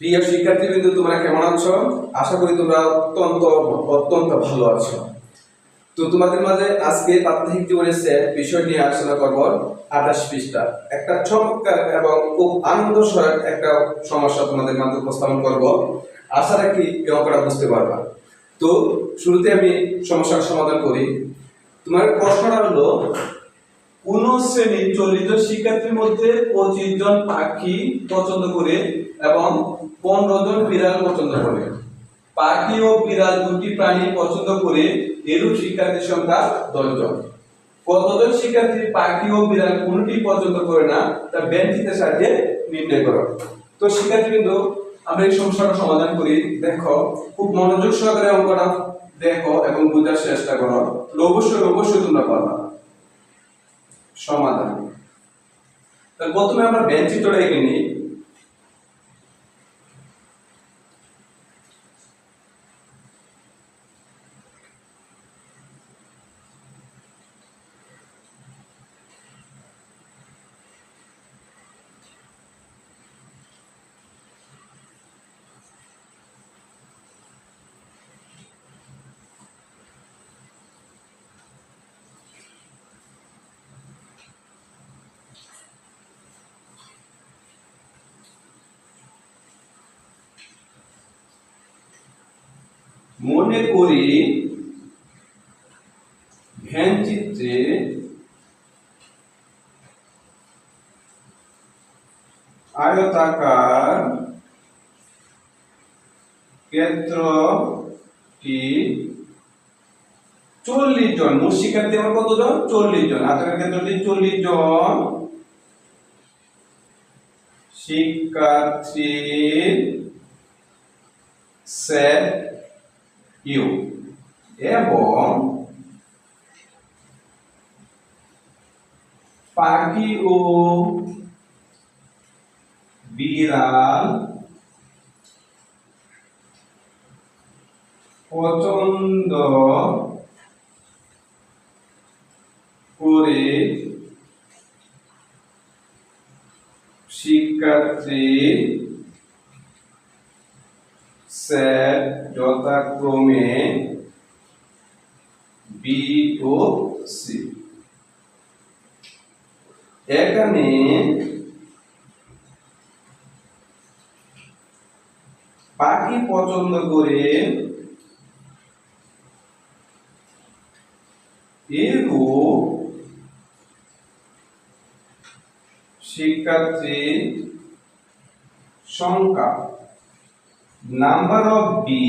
প্রিয় শিক্ষার্থীবৃন্দ, তোমরা কেমন আছো? আশা করি তোমরা অত্যন্ত অত্যন্ত ভালো আছো। তো তোমাদের মাঝে আজকে প্রাত্যহিক জীবনের সেট বিষয় নিয়ে আলোচনা করব আঠাশ পৃষ্ঠা। একটা চমৎকার এবং খুব আনন্দসহায়ক একটা সমস্যা তোমাদের মাঝে উপস্থাপন করব। আশা রাখি এই অঙ্কটা বুঝতে পারবা। তো শুরুতে আমি সমস্যার সমাধান করি। তোমার প্রশ্নটা হলো, কোন শ্রেণির জন শিক্ষার্থীর মধ্যে পঁচিশ জন পাখি পছন্দ করে এবং জন বিড়াল পছন্দ করে? পাখি ও বিড়াল দুটি প্রাণী পছন্দ করে এরূপ শিক্ষার্থীর সংখ্যা দশ জন কতজন শিক্ষার্থী পাখি ও বিড়াল কোনটি পছন্দ করে না, তা বেঞ্চিতে সাহায্যে নির্ণয় করো। তো শিক্ষার্থী কিন্তু আমরা এই সমস্যাটা সমাধান করি। দেখো, খুব মনোযোগ সহকারে অঙ্কটা দেখো এবং বোঝার চেষ্টা করো। অবশ্যই অবশ্যই তোমরা পারবা। সমাধান। প্রথমে আমরা বেঞ্চ চিত্রটা এঁকে নিই। মনে করি ভ্যান চিত্রে আয়তাকার ক্ষেত্রটি চল্লিশ জন। মোট শিক্ষার্থী আমার কতজন? চল্লিশ জন। আয়তাকার ক্ষেত্রটি চল্লিশ জন। শিক্ষার্থী সেট ইউ। এবং পাখি ও বিড়াল পছন্দ করে শিক্ষার্থী সেট যথাক্রমে বি ও সি এখানে পাখি পছন্দ করে এরূপ শিক্ষার্থী সংখ্যা। নাম্বার অফ বি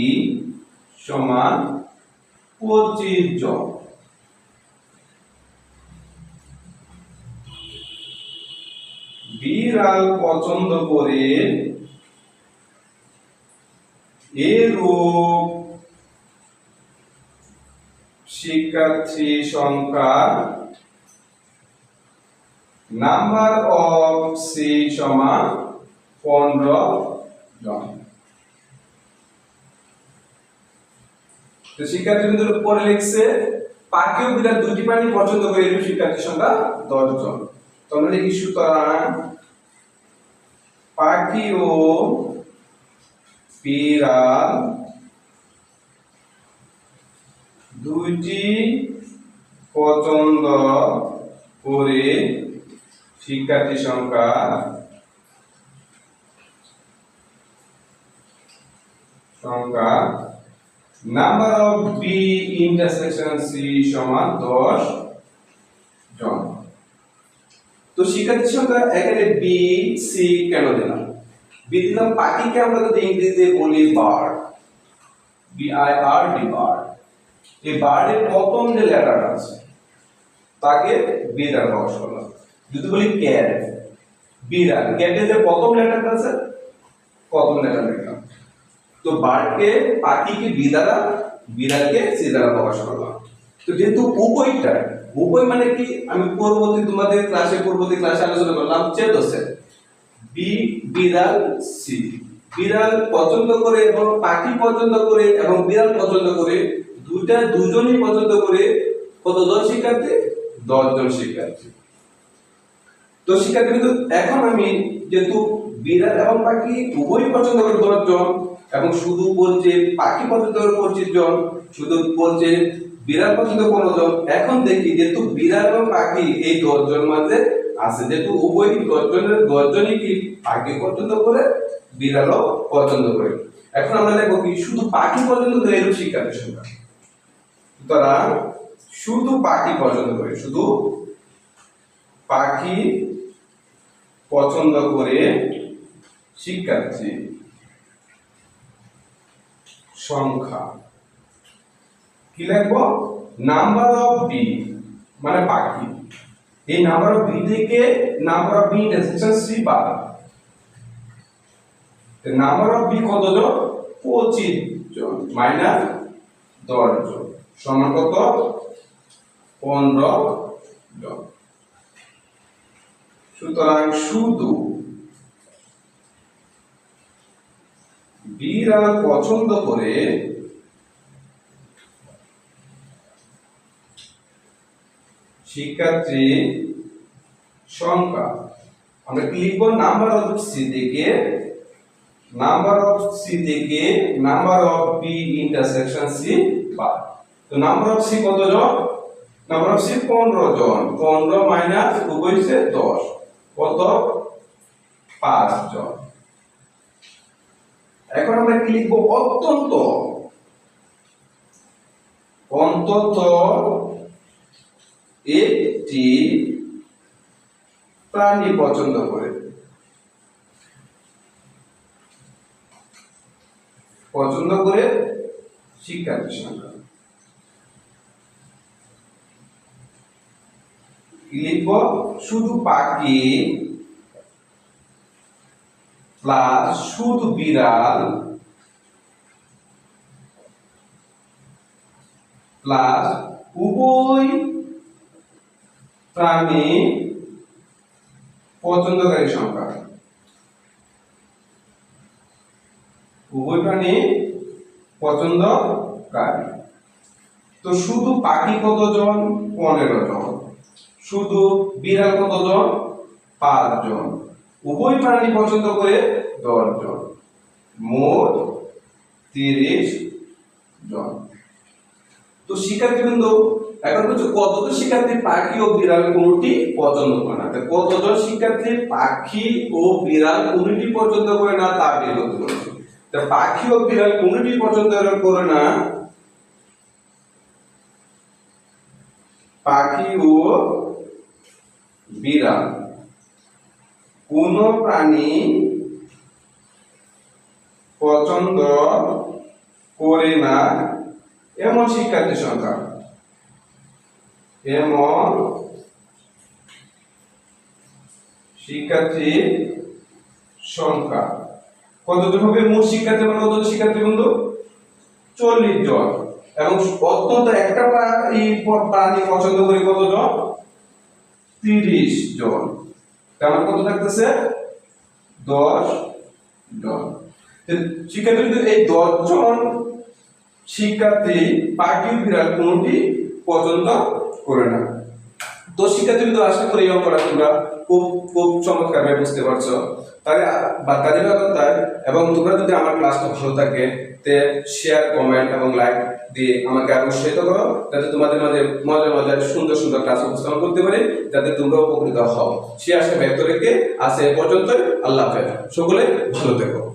সমান পঁচিশ জন বিড়াল পছন্দ করে এরূপ শিক্ষার্থী সংখ্যা নাম্বার অফ সি সমান পনেরো জন তো শিক্ষার্থী উপরে লিখছে পাখি ও বিড়াল দুটি প্রাণী পছন্দ করে এরূপ শিক্ষার্থীর সংখ্যা দশ জন। তোমরা লিখি সুতরাং পাখি ও বিড়াল পছন্দ করে শিক্ষার্থী সংখ্যা সংখ্যা number of B intersection C সমান দশ জন। তো শিক্ষার্থী সংখ্যা এখানে বি সি কেন দিলাম? বি দিলাম পাখিকে আমরা যদি ইংরেজিতে বলি bird B I R D bird এই বার্ডের প্রথম যে লেটারটা আছে, তাকে বি দ্বারা প্রকাশ করলাম। যদি বলি ক্যাট বিড়াল ক্যাটের যে প্রথম লেটারটা আছে, প্রথম লেটার তো বার্ডকে পাখিকে বি দ্বারা বিড়ালকে সি দ্বারা প্রকাশ করলাম। তো যেহেতু উভয়টা উভয় মানে কি? আমি পরবর্তী তোমাদের ক্লাসে পরবর্তী ক্লাসে আলোচনা করলাম চেতসে বি, বিড়াল, সি। বিড়াল পছন্দ করে এবং পাখি পছন্দ করে এবং বিড়াল পছন্দ করে, দুইটা দুজনই পছন্দ করে শিক্ষার্থী? শিক্ষার্থী। তো শিক্ষার্থী কিন্তু এখন আমি যেহেতু বিড়াল এবং পাখি পছন্দ করে দশজন এবং শুধু বলছে পাখি পছন্দ করে পঁচিশ জন, শুধু বলছে বিড়াল পছন্দ পনেরো জন। এখন দেখি যেহেতু বিড়াল এবং পাখি এই দশজন মাঝে আছে, যেহেতু উভয় দশজনের, দশজনই কি পাখি পছন্দ করে, বিড়ালও পছন্দ করে। এখন আমরা দেখব কি শুধু পাখি পছন্দ করে এরূপ শিক্ষার্থীর সংখ্যা সুতরাং শুধু পাখি পছন্দ করে, শুধু পাখি পছন্দ করে শিক্ষার্থী সংখ্যা। কি লিখব? নাম্বার অফ বি মানে পাখি এই নাম্বার অফ বি থেকে number of B intersection C বাদ। নাম্বার অফ বি কত জন? পঁচিশ জন মাইনাস দশ জন, সমান কত? পনেরো জন। সুতরাং শুধু বিড়াল পছন্দ করে, শিক্ষার্থী সংখ্যা, আমরা লিখব? নাম্বার অফ সি থেকে নাম্বার অফ সি থেকে number of B intersection C বাদ তো নাম্বার অফ সি কত জন নাম্বার অফ সি পনেরো জন পনেরো মাইনাস উভয় সে দশ। কত? পাঁচ জন এখন আমরা কি লিখব? অত্যন্ত। অন্তত একটি প্রাণী পছন্দ করে। পছন্দ করে শিক্ষার্থী সংখ্যা লিখব? শুধু পাখি প্লাস শুধু বিড়াল প্লাস উভয় প্রাণী পছন্দকারী সংখ্যা। উভয় প্রাণী পছন্দকারী। তো শুধু পাখি কতজন? পনেরো জন। শুধু বিড়াল কতজন? পাঁচ জন উভয় প্রাণী পছন্দ করে দশ জন মোট তিরিশ জন। তো শিক্ষার্থীবৃন্দ, এখন হচ্ছে কতজন শিক্ষার্থী পাখি ও বিড়াল কোনটি পছন্দ করে না? কতজন শিক্ষার্থী পাখি ও বিড়াল কোনটি পছন্দ করে না তা বের করতে বলেছে পাখি ও বিড়াল কোনটি পছন্দ করে না? পাখি ও বিড়াল। কোন প্রাণী পছন্দ করে না, এমন শিক্ষার্থী সংখ্যা। এমন শিক্ষার্থী সংখ্যা। কতজন হবে মোট শিক্ষার্থী মানে কতজন শিক্ষার্থী বন্ধু? চল্লিশ জন। এবং অত্যন্ত একটা প্রাণী প্রাণী পছন্দ করে কতজন? তিরিশ জন। তার কত থাকতেছে? দশ জন শিক্ষার্থী এই দশ জন শিক্ষার্থী পাখি বিড়াল কোনটি পছন্দ করে না। তো শিক্ষার্থী আশা করি অঙ্কটা তোমরা খুব খুব চমৎকারভাবে বুঝতে পারছ। তাহলে বা কাজে এবং তোমরা যদি আমার ক্লাসটা ভালো থাকে, তে শেয়ার কমেন্ট এবং লাইক দিয়ে আমাকে আরও উৎসাহিত করো, যাতে তোমাদের মাঝে মজার মজার সুন্দর সুন্দর ক্লাস উপস্থাপন করতে পারি, যাতে তোমরা উপকৃত হও। সে আশা ব্যক্ত রেখে আজ এ পর্যন্ত আল্লাহ হাফেজ। সকলে ভালো থেকো।